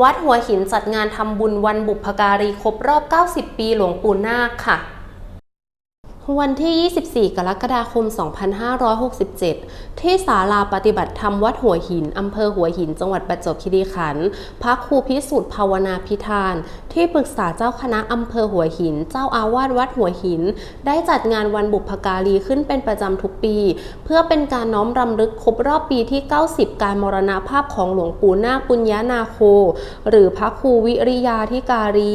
วัดหัวหินจัดงานทำบุญวันบุพการีครบรอบ 90 ปีหลวงปู่นาคค่ะ วันที่ 24 กรกฎาคม 2567 ที่ศาลาปฏิบัติธรรมวัดหัวหิน อำเภอหัวหิน จังหวัดประจวบคีรีขันธ์พระครูพิสุทธิ์ภาวนาพิธาน ที่ปรึกษาเจ้าคณะอำเภอหัวหิน เจ้าอาวาสวัดหัวหิน ได้จัดงานวันบุพการีขึ้นเป็นประจำทุกปี เพื่อเป็นการน้อมรำลึกครบรอบปีที่ 90 การมรณภาพของหลวงปู่นาคปุญญานาโค หรือพระครูวิริยาธิการี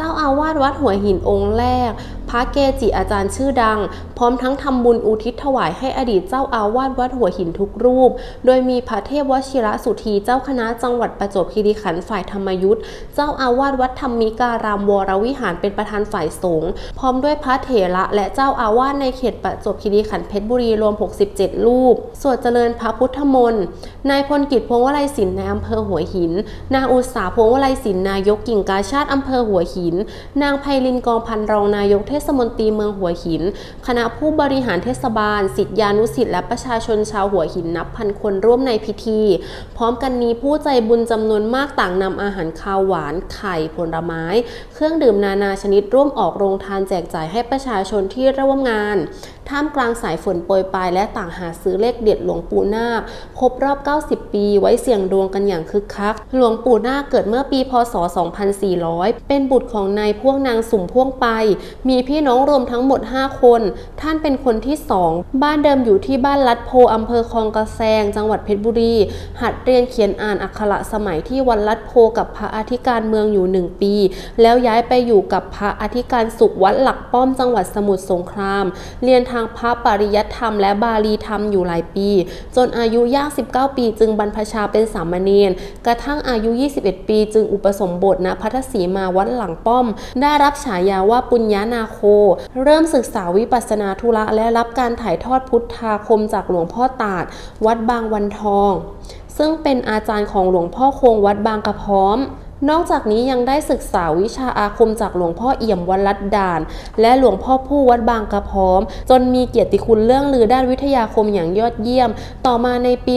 เจ้าอาวาสวัดหัวหินองค์แรก พระเกจิอาจารย์ชื่อดัง พร้อมทั้งทำบุญอุทิศถวายให้อดีตเจ้าอาวาสวัดหัวหินทุกรูป โดยมีพระเทพวชิระสุธีเจ้าคณะจังหวัดประจวบคีรีขันธ์ฝ่ายธรรมยุทธ์เจ้าอาวาสวัดธรรมิการามวรวิหารเป็นประธานฝ่ายสงฆ์พร้อมด้วยพระเถระและเจ้าอาวาสในเขตประจวบคีรีขันธ์เพชรบุรีรวม 67 รูป สวดเจริญพระพุทธมนต์นายพลกิจพวงวลัยศิลป์ในอำเภอหัวหิน นางอุตสาพวงวลัยศิลป์นายกกิ่งกาชาติอำเภอหัวหินนางไพลินกองพันรองนายกเทศมนตรีเมืองหัวหิน คณะผู้บริหารเทศบาลศิษยานุสิทธิ์และประชาชนชาวหัวหินนับพันคนร่วมในพิธี พร้อมกันนี้ผู้ใจบุญจำนวนมากต่างนำอาหารคาวหวาน ไข่ผลไม้ เครื่องดื่มนานาชนิดร่วมออกโรงทานแจกจ่ายให้ประชาชนที่ร่วมงาน ท่ามกลางสายฝนโปรยปลายและต่างหาซื้อเลขเด็ดหลวงปู่นาคครบรอบ 90 ปี ไว้เสี่ยงดวงกันอย่างคึกคัก หลวงปู่นาคเกิดเมื่อปี พศ 2400 เป็นบุตรของนายพวกนางสุ่มพ่วงไป มีพี่น้องรวมทั้งหมด 5 คน ท่านเป็นคนที่ 2 บ้านเดิมอยู่ที่บ้านลัดโพอำเภอคลองกระแซง จังหวัดเพชรบุรี หัดเรียนเขียนอ่านอักขระสมัยที่วัดลัดโพกับพระอธิการเมืองอยู่ 1 ปี แล้วย้ายไปอยู่กับพระอธิการสุขวัดหลักป้อมจังหวัดสมุทรสงคราม เรียนทางพระปริยัติธรรมและบาลีธรรมอยู่หลายปี จนอายุย่าง 19 ปี จึงบรรพชาเป็นสามเณรกระทั่งอายุ 21 ปี จึงอุปสมบทณพัทสีมาวัดหลังป้อม ได้รับฉายาว่าปุญญานาโค เริ่มศึกษาวิปัสสนาธุระและรับการถ่ายทอดพุทธาคมจากหลวงพ่อตาด วัดบางวันทอง ซึ่งเป็นอาจารย์ของหลวงพ่อคงวัดบางกระพร้อม นอกจากนี้ยังได้ศึกษาวิชาอาคมจากหลวงพ่อเอี่ยมวัดลัดดาน และหลวงพ่อผู้วัดบางกระพร้อม จนมีเกียรติคุณเรื่องลือด้านวิทยาคมอย่างยอดเยี่ยม ต่อมาในปี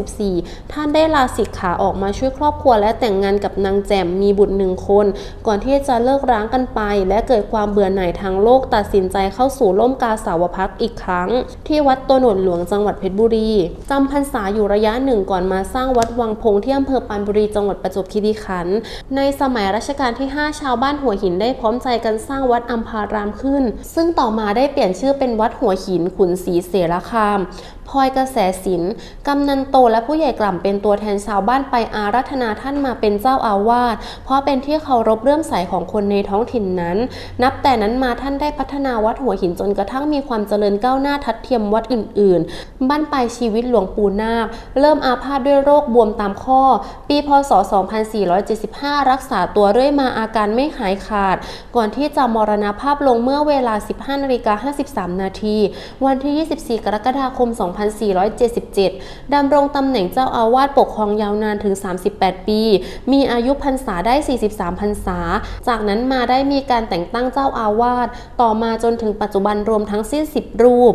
2464 ท่านได้ลาสิกขาออกมาช่วยครอบครัวและแต่งงานกับนางแจ่มมีบุตรหนึ่งคน ก่อนที่จะเลิกร้างกันไป และเกิดความเบื่อหน่ายทางโลกตัดสินใจเข้าสู่ร่มกาสาวพักอีกครั้ง ที่วัดโตโนดหลวงจังหวัดเพชรบุรีจำพรรษาอยู่ระยะหนึ่งก่อนมาสร้างวัดวังพงที่อำเภอปานบุรีจังหวัดประจวบคีรีขันธ์ในสมัยรัชกาลที่ 5 ชาวบ้านหัวหินได้พร้อมใจกันสร้างวัดอัมพารามขึ้น ซึ่งต่อมาได้เปลี่ยนชื่อเป็นวัดหัวหินขุนศรีเสรคาม พลอยกระแสศิลป์กำนันโตและผู้ใหญ่กล่ำเป็นตัวแทนชาวบ้านไปอารัธนาท่านมาเป็นเจ้าอาวาสเพราะเป็นที่เคารพเรื่อมใสของคนในท้องถิ่นนั้น นับแต่นั้นมาท่านได้พัฒนาวัดหัวหินจนกระทั่งมีความเจริญก้าวหน้าทัดเทียมวัดอื่น ๆ บ้านปลายชีวิตหลวงปู่นาค เริ่มอาพาธด้วยโรคบวมตามข้อ ปีพศ 2475 รักษาตัวเรื่อยมาอาการไม่หายขาด ก่อนที่จะมรณภาพลงเมื่อเวลา 15นาฬิกา53 นาที วันที่ 24 กรกฎาคม 2 5 2477 ดำรงตำแหน่งเจ้าอาวาสปกครองยาวนานถึง 38 ปี มีอายุพรรษาได้ 43 พรรษา จากนั้นมาได้มีการแต่งตั้งเจ้าอาวาส ต่อมาจนถึงปัจจุบันรวมทั้งสิ้น 10 รูป